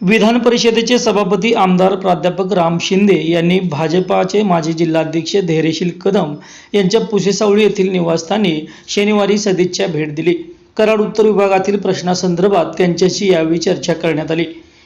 विधान परिषदेचे सभापती आमदार प्राध्यापक राम शिंदे यांनी भाजपाचे माजी जिल्हाध्यक्ष धैर्यशील कदम यांच्या पुसेसावळी येथील निवासस्थानी शनिवारी सदिच्छा भेट दिली. कराड उत्तर विभागातील प्रश्नासंदर्भात त्यांच्याशी यावेळी चर्चा करण्यात आली.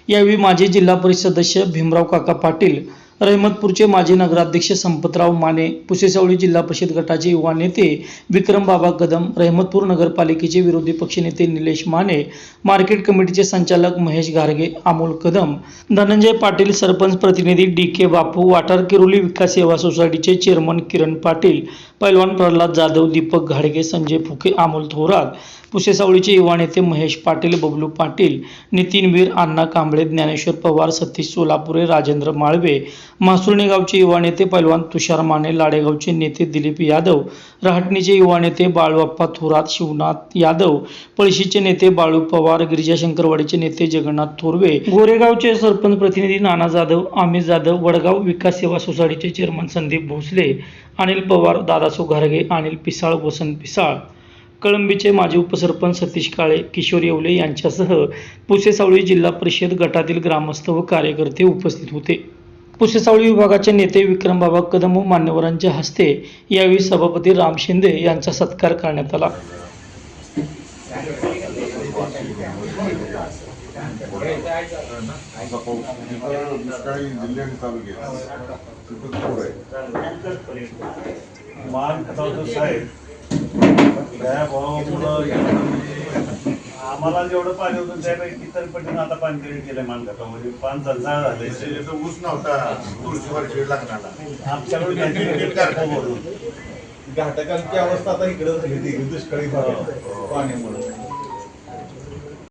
यावेळी माजी जिल्हा परिषद सदस्य भीमराव काका पाटील रहमतपूरचे माजी नगराध्यक्ष संपतराव माने पुसेसावळी जिल्हा परिषद गटाचे युवा नेते विक्रम बाबा कदम रहमतपूर नगरपालिकेचे विरोधी पक्षनेते निलेश माने मार्केट कमिटीचे संचालक महेश घारगे अमोल कदम धनंजय पाटील सरपंच प्रतिनिधी डी के बापू वाटार किरोली विकास सेवा सोसायटीचे चेअरमन किरण पाटील पैलवान प्रल्हाद जाधव दीपक घाडगे संजय फुके अमोल थोरात पुसेसावळीचे युवा नेते महेश पाटील बबलू पाटील नितीन वीर अण्णा कांबळे ज्ञानेश्वर पवार सतीश सोलापुरे राजेंद्र माळवे मासुळणी गावचे युवा नेते पैलवान तुषार माने लाडेगावचे नेते दिलीप यादव रहाटणीचे युवा नेते बाळबाप्पा थोरात शिवनाथ यादव पळशीचे नेते बाळू पवार गिरिजाशंकरवाडीचे नेते जगन्नाथ थोरवे गोरेगावचे सरपंच प्रतिनिधी नाना जाधव अमित जाधव वडगाव विकास सेवा सोसायटीचे चेअरमन संदीप भोसले अनिल पवार दादासो घारगे अनिल पिसाळ वसंत पिसाळ कळंबीचे माजी उपसरपंच सतीश काळे किशोर येवले यांच्यासह पुसेसावळी जिल्हा परिषद गटातील ग्रामस्थ व कार्यकर्ते उपस्थित होते. पुसेसावळी विभागाचे नेते विक्रमबाबा कदम मान्यवरांच्या हस्ते यावेळी सभापती राम शिंदे यांचा सत्कार करण्यात आला. असा आम्हाला जेवढं पाणी होतं त्यापैकी इतर पटीनं आता पाणी क्रिएट केलंय मान खतामध्ये पान जलसाळ झालंय. याचा ऊस नव्हता. तुळशीवर शेड लागणारा. आमच्याकडे भरून. घाटकांची अवस्था आता इकडे झाली ती दुष्काळी भागात पाण्यामुळे.